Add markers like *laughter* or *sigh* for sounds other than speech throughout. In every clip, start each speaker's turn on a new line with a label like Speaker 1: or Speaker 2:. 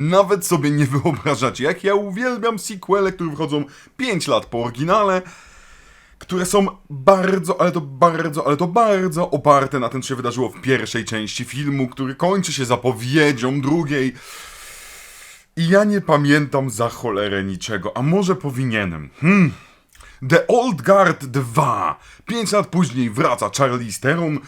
Speaker 1: Nawet sobie nie wyobrażacie, jak ja uwielbiam sequele, które wychodzą 5 lat po oryginale, które są bardzo, ale to bardzo, ale to bardzo oparte na tym, co się wydarzyło w pierwszej części filmu, który kończy się zapowiedzią drugiej. I ja nie pamiętam za cholerę niczego, a może powinienem. Hmm. The Old Guard 2. Pięć lat później wraca Charlie Theron,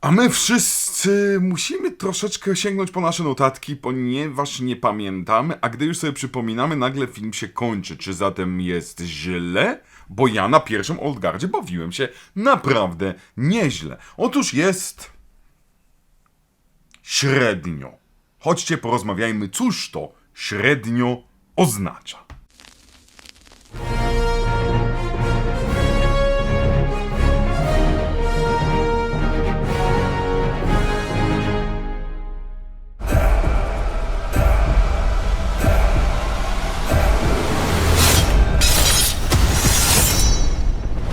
Speaker 1: a my wszyscy musimy troszeczkę sięgnąć po nasze notatki, ponieważ nie pamiętamy, a gdy już sobie przypominamy, nagle film się kończy. Czy zatem jest źle? Bo ja na pierwszym Old Guardzie bawiłem się naprawdę nieźle. Otóż jest średnio. Chodźcie porozmawiajmy, cóż to średnio oznacza.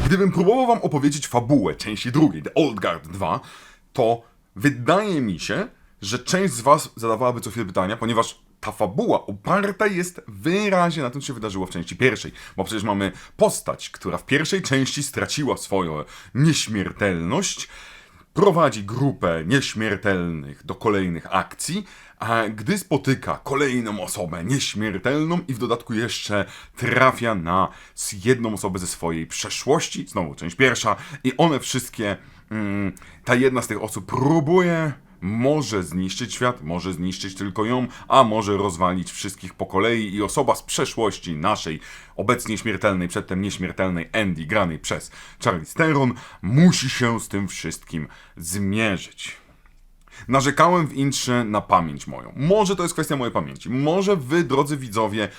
Speaker 1: Gdybym próbował wam opowiedzieć fabułę części drugiej, The Old Guard 2, to wydaje mi się, że część z was zadawałaby co chwilę pytania, ponieważ ta fabuła oparta jest wyraźnie na tym, co się wydarzyło w części pierwszej. Bo przecież mamy postać, która w pierwszej części straciła swoją nieśmiertelność, prowadzi grupę nieśmiertelnych do kolejnych akcji, a gdy spotyka kolejną osobę nieśmiertelną i w dodatku jeszcze trafia na jedną osobę ze swojej przeszłości, znowu część pierwsza, i one wszystkie, mm, ta jedna z tych osób próbuje, może zniszczyć świat, może zniszczyć tylko ją, a może rozwalić wszystkich po kolei i osoba z przeszłości naszej, obecnie śmiertelnej, przedtem nieśmiertelnej Andy, granej przez Charlie Theron, musi się z tym wszystkim zmierzyć. Narzekałem w intrze na pamięć moją. Może to jest kwestia mojej pamięci. Może wy, drodzy widzowie,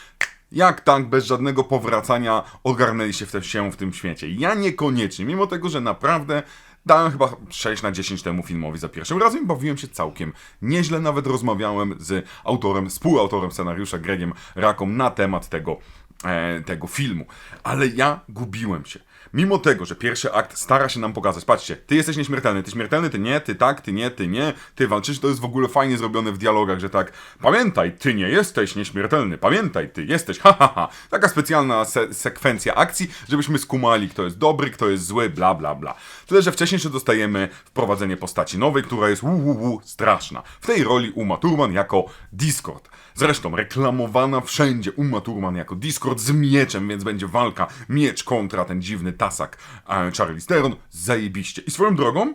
Speaker 1: jak tak, bez żadnego powracania, ogarnęliście w się w tym świecie. Ja niekoniecznie, mimo tego, że naprawdę dałem chyba 6 na 10 temu filmowi za pierwszym razem i bawiłem się całkiem nieźle. Nawet rozmawiałem z autorem, współautorem scenariusza Gregiem Raką na temat tego, e, tego filmu. Ale ja gubiłem się. Mimo tego, że pierwszy akt stara się nam pokazać, patrzcie, ty jesteś nieśmiertelny, ty śmiertelny, ty nie, ty tak, ty nie, ty nie, ty walczysz, to jest w ogóle fajnie zrobione w dialogach, że tak, pamiętaj, ty nie jesteś nieśmiertelny, pamiętaj, ty jesteś, ha, ha, ha. Taka specjalna se sekwencja akcji, żebyśmy skumali, kto jest dobry, kto jest zły, bla, bla, bla. Tyle, że wcześniej jeszcze dostajemy wprowadzenie postaci nowej, która jest wu, wu, straszna. W tej roli Uma Thurman jako Discord. Zresztą reklamowana wszędzie Uma Thurman jako Discord z mieczem, więc będzie walka miecz kontra ten dziwny tasak e, Charlie Theron. Zajebiście. I swoją drogą,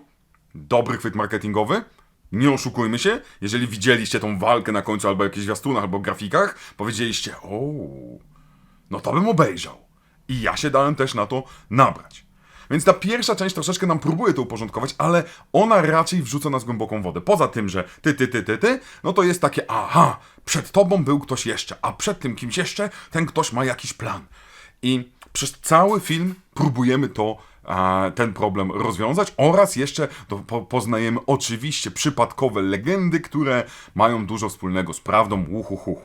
Speaker 1: dobry chwyt marketingowy. Nie oszukujmy się, jeżeli widzieliście tą walkę na końcu albo jakichś zwiastunach, albo grafikach, powiedzieliście, o, no to bym obejrzał. I ja się dałem też na to nabrać. Więc ta pierwsza część troszeczkę nam próbuje to uporządkować, ale ona raczej wrzuca nas głęboką wodę. Poza tym, że ty, ty, ty, ty, ty, no to jest takie, aha, przed tobą był ktoś jeszcze, a przed tym kimś jeszcze ten ktoś ma jakiś plan. I przez cały film próbujemy to, ten problem rozwiązać oraz jeszcze poznajemy oczywiście przypadkowe legendy, które mają dużo wspólnego z prawdą. Uhuhu.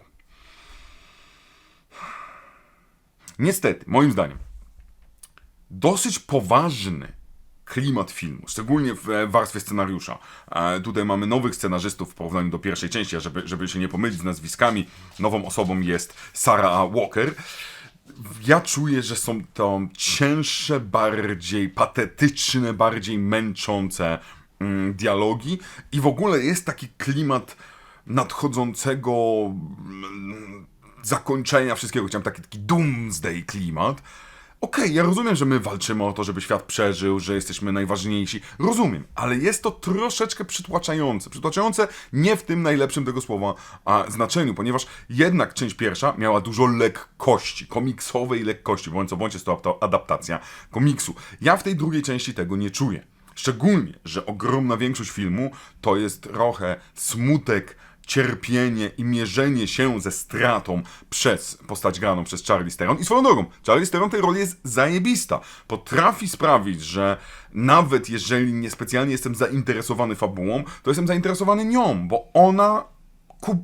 Speaker 1: Niestety, moim zdaniem, dosyć poważny klimat filmu, szczególnie w e, warstwie scenariusza. E, Tutaj mamy nowych scenarzystów w porównaniu do pierwszej części, a żeby, żeby się nie pomylić z nazwiskami, nową osobą jest Sarah Walker. Ja czuję, że są to cięższe, bardziej patetyczne, bardziej męczące mm, dialogi i w ogóle jest taki klimat nadchodzącego mm, zakończenia wszystkiego. Chciałem taki, taki doomsday klimat. Okej, ja rozumiem, że my walczymy o to, żeby świat przeżył, że jesteśmy najważniejsi. Rozumiem, ale jest to troszeczkę przytłaczające. Przytłaczające nie w tym najlepszym tego słowa a, znaczeniu, ponieważ jednak część pierwsza miała dużo lekkości, komiksowej lekkości, bądź co bądź jest to apta- adaptacja komiksu. Ja w tej drugiej części tego nie czuję. Szczególnie, że ogromna większość filmu to jest trochę smutek, cierpienie i mierzenie się ze stratą przez postać graną przez Charlie Theron. I swoją drogą, Charlie Theron tej roli jest zajebista. Potrafi sprawić, że nawet jeżeli niespecjalnie jestem zainteresowany fabułą, to jestem zainteresowany nią, bo ona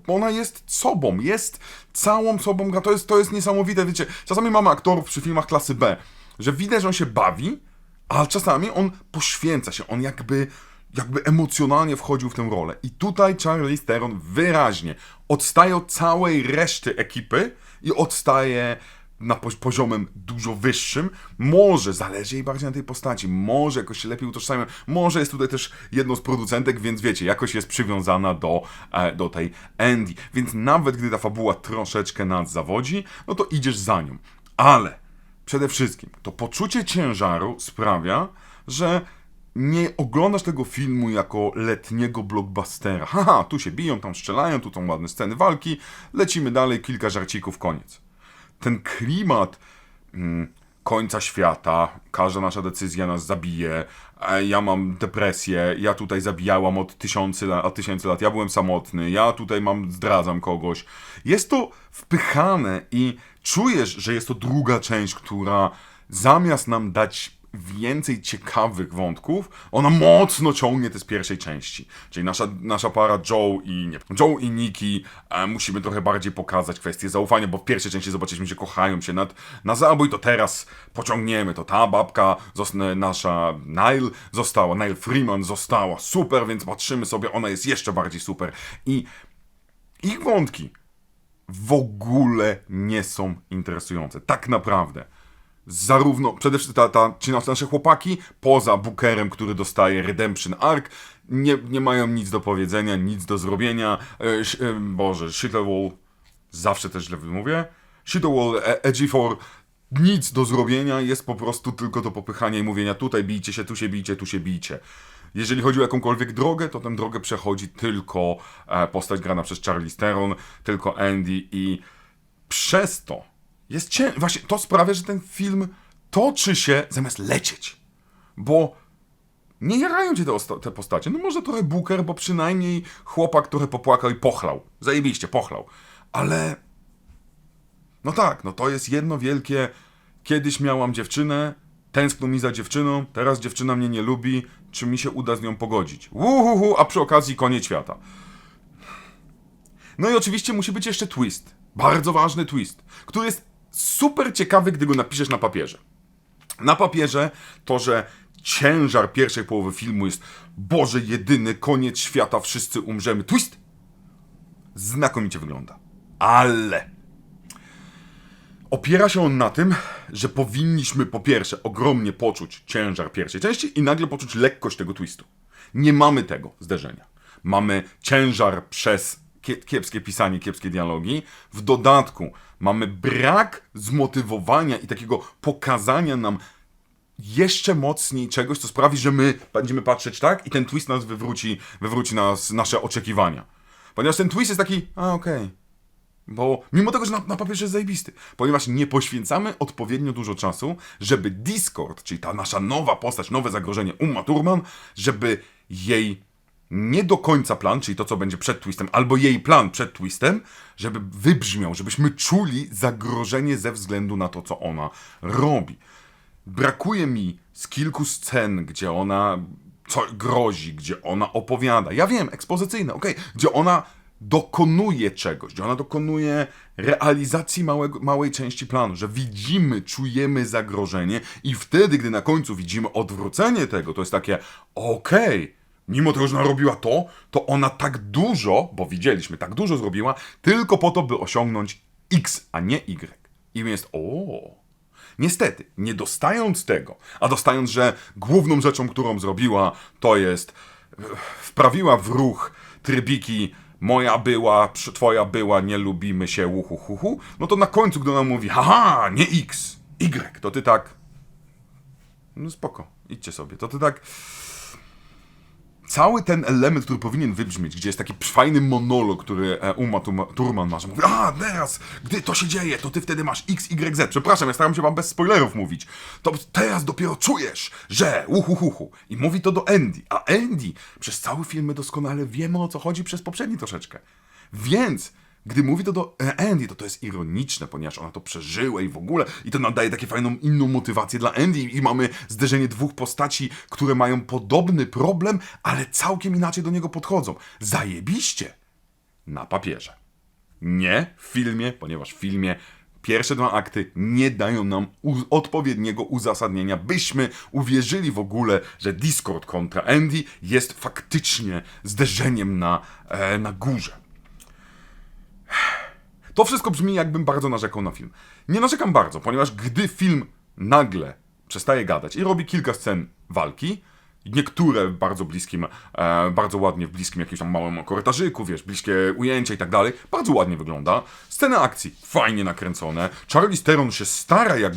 Speaker 1: ona jest sobą, jest całą sobą, to jest, to jest niesamowite, wiecie, czasami mamy aktorów przy filmach klasy B, że widać, że on się bawi, ale czasami on poświęca się, on jakby jakby emocjonalnie wchodził w tę rolę. I tutaj Charlize Theron wyraźnie odstaje od całej reszty ekipy i odstaje na poz- poziomem dużo wyższym. Może zależy jej bardziej na tej postaci, może jakoś się lepiej utożsamia, może jest tutaj też jedną z producentek, więc wiecie, jakoś jest przywiązana do, e, do tej Andy. Więc nawet gdy ta fabuła troszeczkę nas zawodzi, no to idziesz za nią. Ale przede wszystkim to poczucie ciężaru sprawia, że nie oglądasz tego filmu jako letniego blockbustera. Haha, tu się biją, tam strzelają, tu są ładne sceny walki, lecimy dalej, kilka żarcików, koniec. Ten klimat mm, końca świata, każda nasza decyzja nas zabije, ja mam depresję, ja tutaj zabijałam od tysiący lat, od tysięcy lat, ja byłem samotny, ja tutaj mam, zdradzam kogoś. Jest to wpychane i czujesz, że jest to druga część, która zamiast nam dać więcej ciekawych wątków, ona mocno ciągnie te z pierwszej części. Czyli nasza, nasza para Joe i nie, Joe i Nikki e, musimy trochę bardziej pokazać kwestię zaufania, bo w pierwszej części zobaczyliśmy, że kochają się nad, na zabój, to teraz pociągniemy to. Ta babka, nasza Nile została, Nile Freeman została super, więc patrzymy sobie, ona jest jeszcze bardziej super. I ich wątki w ogóle nie są interesujące. Tak naprawdę. Zarówno, przede wszystkim ta, ta, ci nas- nasze chłopaki, poza Bookerem, który dostaje Redemption Arc, nie, nie mają nic do powiedzenia, nic do zrobienia. E, e, Boże, Shitterwall, zawsze też źle wymówię. Shitterwall, e, Edgifor, nic do zrobienia, jest po prostu tylko do popychania i mówienia tutaj bijcie się, tu się bijcie, tu się bijcie. Jeżeli chodzi o jakąkolwiek drogę, to tę drogę przechodzi tylko e, postać grana przez Charlize Theron, tylko Andy i przez to jest ciężko. Właśnie to sprawia, że ten film toczy się zamiast lecieć. Bo nie jarają cię te, te postacie. No może trochę Booker, bo przynajmniej chłopak trochę popłakał i pochlał. Zajebiście, pochlał. Ale... No tak, no to jest jedno wielkie... Kiedyś miałam dziewczynę, tęskno mi za dziewczyną, teraz dziewczyna mnie nie lubi, czy mi się uda z nią pogodzić? Uhuhu, a przy okazji koniec świata. No i oczywiście musi być jeszcze twist. Bardzo ważny twist, który jest super ciekawy, gdy go napiszesz na papierze. Na papierze to, że ciężar pierwszej połowy filmu jest Boże jedyny, koniec świata, wszyscy umrzemy. Twist! Znakomicie wygląda. Ale opiera się on na tym, że powinniśmy po pierwsze ogromnie poczuć ciężar pierwszej części i nagle poczuć lekkość tego twistu. Nie mamy tego zderzenia. Mamy ciężar przez kie- kiepskie pisanie, kiepskie dialogi. W dodatku mamy brak zmotywowania i takiego pokazania nam jeszcze mocniej czegoś, co sprawi, że my będziemy patrzeć tak i ten twist nas wywróci, wywróci nas nasze oczekiwania. Ponieważ ten twist jest taki, a okej, bo mimo tego, że na, na papierze jest zajebisty, ponieważ nie poświęcamy odpowiednio dużo czasu, żeby Discord, czyli ta nasza nowa postać, nowe zagrożenie Uma Thurman, żeby jej nie do końca plan, czyli to, co będzie przed twistem, albo jej plan przed twistem, żeby wybrzmiał, żebyśmy czuli zagrożenie ze względu na to, co ona robi. Brakuje mi z kilku scen, gdzie ona co grozi, gdzie ona opowiada. Ja wiem, ekspozycyjne, okej, gdzie ona dokonuje czegoś, gdzie ona dokonuje realizacji małego, małej części planu, że widzimy, czujemy zagrożenie i wtedy, gdy na końcu widzimy odwrócenie tego, to jest takie, okej, mimo tego, że ona robiła to, to ona tak dużo, bo widzieliśmy, tak dużo zrobiła, tylko po to, by osiągnąć X, a nie Y. I jest, o. Niestety, nie dostając tego, a dostając, że główną rzeczą, którą zrobiła, to jest e, wprawiła w ruch trybiki moja była, twoja była, nie lubimy się, uhu, hu, hu, no to na końcu, gdy ona mówi, haha, nie X, Y, to ty tak, no spoko, idźcie sobie, to ty tak, cały ten element, który powinien wybrzmieć, gdzie jest taki fajny monolog, który e, Uma Thurman ma, że mówi, a teraz, gdy to się dzieje, to ty wtedy masz X, Y, Z. Przepraszam, ja staram się wam bez spoilerów mówić. To teraz dopiero czujesz, że uhuhuhu. I mówi to do Andy. A Andy, przez cały film my doskonale wiemy o co chodzi przez poprzedni troszeczkę. Więc gdy mówi to do Andy, to to jest ironiczne, ponieważ ona to przeżyła i w ogóle, i to nadaje takie fajną inną motywację dla Andy i mamy zderzenie dwóch postaci, które mają podobny problem, ale całkiem inaczej do niego podchodzą. Zajebiście! Na papierze. Nie w filmie, ponieważ w filmie pierwsze dwa akty nie dają nam odpowiedniego uzasadnienia, byśmy uwierzyli w ogóle, że Discord kontra Andy jest faktycznie zderzeniem na, e, na górze. To wszystko brzmi, jakbym bardzo narzekał na film. Nie narzekam bardzo, ponieważ gdy film nagle przestaje gadać i robi kilka scen walki, niektóre bardzo bliskim, e, bardzo ładnie w bliskim jakimś tam małym korytarzyku, wiesz, bliskie ujęcia i tak dalej, bardzo ładnie wygląda. Sceny akcji fajnie nakręcone. Charlie Theron się stara jak...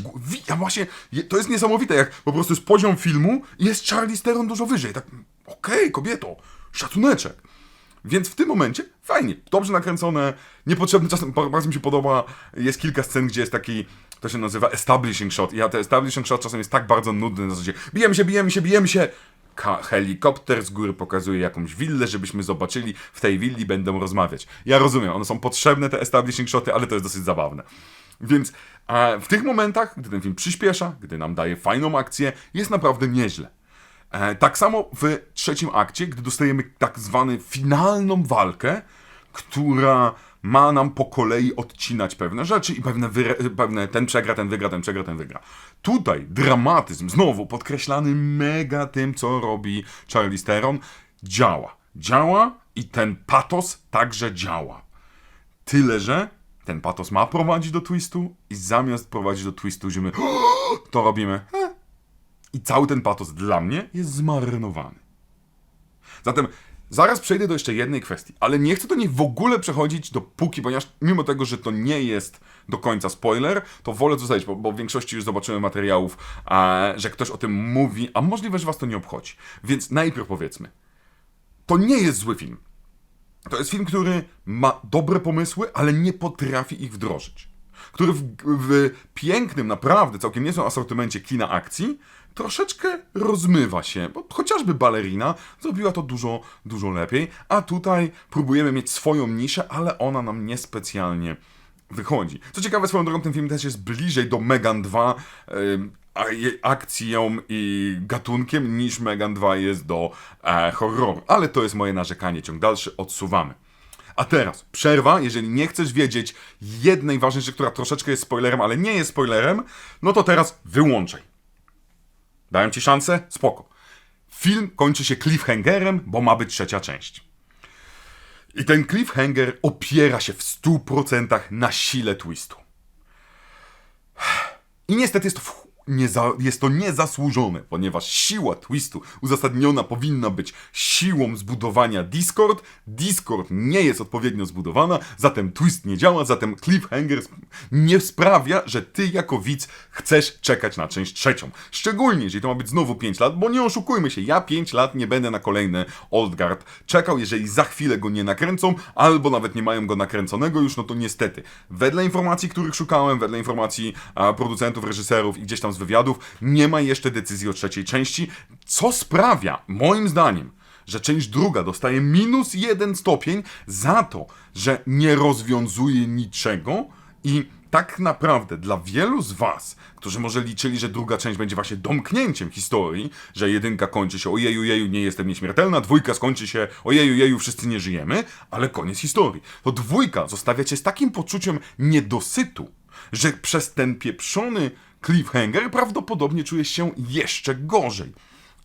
Speaker 1: Ja właśnie, to jest niesamowite, jak po prostu jest poziom filmu i jest Charlie Theron dużo wyżej. Tak, okej, kobieto, szacuneczek. Więc w tym momencie fajnie, dobrze nakręcone, niepotrzebny czasem, ba- bardzo mi się podoba, jest kilka scen, gdzie jest taki, to się nazywa establishing shot. I ja ten establishing shot czasem jest tak bardzo nudny na zasadzie, bijemy się, bijemy się, bijemy się. Helikopter z góry pokazuje jakąś willę, żebyśmy zobaczyli, w tej willi będą rozmawiać. Ja rozumiem, one są potrzebne, te establishing shoty, ale to jest dosyć zabawne. Więc w tych momentach, gdy ten film przyspiesza, gdy nam daje fajną akcję, jest naprawdę nieźle. E, tak samo w trzecim akcie, gdy dostajemy tak zwaną finalną walkę, która ma nam po kolei odcinać pewne rzeczy i pewne, pewne ten przegra, ten wygra, ten przegra, ten wygra. Tutaj dramatyzm, znowu podkreślany mega tym, co robi Charlie Theron, działa. Działa i ten patos także działa. Tyle, że ten patos ma prowadzić do twistu i zamiast prowadzić do twistu, że my to robimy, "Eh, i cały ten patos dla mnie jest zmarnowany. Zatem zaraz przejdę do jeszcze jednej kwestii, ale nie chcę do niej w ogóle przechodzić dopóki, ponieważ mimo tego, że to nie jest do końca spoiler, to wolę zostawić, bo, bo w większości już zobaczyłem materiałów, a, że ktoś o tym mówi, a możliwe, że was to nie obchodzi. Więc najpierw powiedzmy, to nie jest zły film. To jest film, który ma dobre pomysły, ale nie potrafi ich wdrożyć. Który w, w pięknym, naprawdę całkiem niezłym asortymencie kina akcji troszeczkę rozmywa się, bo chociażby balerina zrobiła to dużo, dużo lepiej, a tutaj próbujemy mieć swoją niszę, ale ona nam niespecjalnie wychodzi. Co ciekawe, swoją drogą ten film też jest bliżej do Megan 2 ym, a jej akcją i gatunkiem niż Megan 2 jest do e, horroru. Ale to jest moje narzekanie, ciąg dalszy odsuwamy. A teraz przerwa, jeżeli nie chcesz wiedzieć jednej ważnej rzeczy, która troszeczkę jest spoilerem, ale nie jest spoilerem, no to teraz wyłączaj. Dałem ci szansę? Spoko. Film kończy się cliffhangerem, bo ma być trzecia część. I ten cliffhanger opiera się w 100% na sile twistu. I niestety jest to, nieza, jest to niezasłużone, ponieważ siła twistu uzasadniona powinna być siłą zbudowania Discord. Discord nie jest odpowiednio zbudowana, zatem twist nie działa, zatem cliffhanger nie sprawia, że ty jako widz chcesz czekać na część trzecią. Szczególnie, jeżeli to ma być znowu 5 lat, bo nie oszukujmy się, ja 5 lat nie będę na kolejny Old Guard czekał, jeżeli za chwilę go nie nakręcą, albo nawet nie mają go nakręconego już, no to niestety. Wedle informacji, których szukałem, wedle informacji a, producentów, reżyserów i gdzieś tam z wywiadów, nie ma jeszcze decyzji o trzeciej części, co sprawia, moim zdaniem, że część druga dostaje minus jeden stopień za to, że nie rozwiązuje niczego i tak naprawdę dla wielu z was, którzy może liczyli, że druga część będzie właśnie domknięciem historii, że jedynka kończy się ojeju, jeju, nie jestem nieśmiertelna, dwójka skończy się ojeju, jeju, wszyscy nie żyjemy, ale koniec historii. To dwójka zostawia cię z takim poczuciem niedosytu, że przez ten pieprzony cliffhanger prawdopodobnie czujesz się jeszcze gorzej.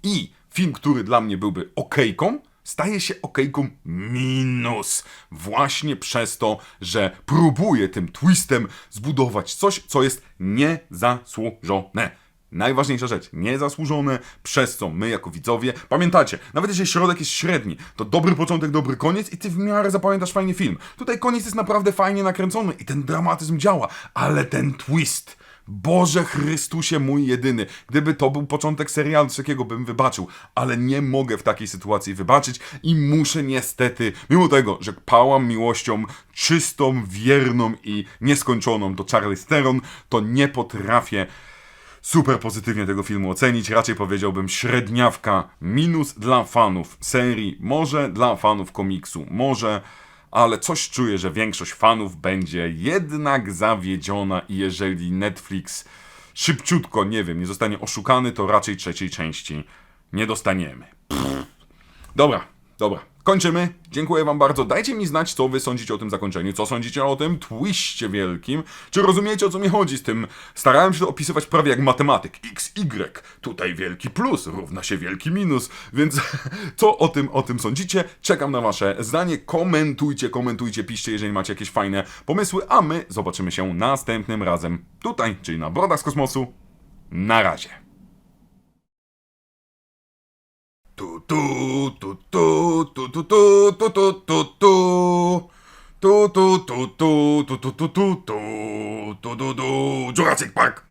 Speaker 1: I film, który dla mnie byłby okejką, staje się okejką minus. Właśnie przez to, że próbuje tym twistem zbudować coś, co jest niezasłużone. Najważniejsza rzecz, niezasłużone, przez co my jako widzowie, pamiętacie, nawet jeżeli środek jest średni, to dobry początek, dobry koniec i ty w miarę zapamiętasz fajnie film. Tutaj koniec jest naprawdę fajnie nakręcony i ten dramatyzm działa, ale ten twist, Boże Chrystusie mój jedyny. Gdyby to był początek serialu, takiego bym wybaczył, ale nie mogę w takiej sytuacji wybaczyć i muszę niestety, mimo tego, że pałam miłością czystą, wierną i nieskończoną do Charlie Theron, to nie potrafię super pozytywnie tego filmu ocenić. Raczej powiedziałbym średniawka minus dla fanów serii, może dla fanów komiksu, może, ale coś czuję, że większość fanów będzie jednak zawiedziona i jeżeli Netflix szybciutko, nie wiem, nie zostanie oszukany, to raczej trzeciej części nie dostaniemy. Pff. Dobra, Dobra, kończymy. Dziękuję wam bardzo. Dajcie mi znać, co wy sądzicie o tym zakończeniu, co sądzicie o tym twiście wielkim. Czy rozumiecie, o co mi chodzi z tym? Starałem się to opisywać prawie jak matematyk. x, y, tutaj wielki plus równa się wielki minus, więc *laughs* co o tym, o tym sądzicie? Czekam na wasze zdanie. Komentujcie, komentujcie, piszcie, jeżeli macie jakieś fajne pomysły, a my zobaczymy się następnym razem tutaj, czyli na Brodach z Kosmosu. Na razie. Jurassic Park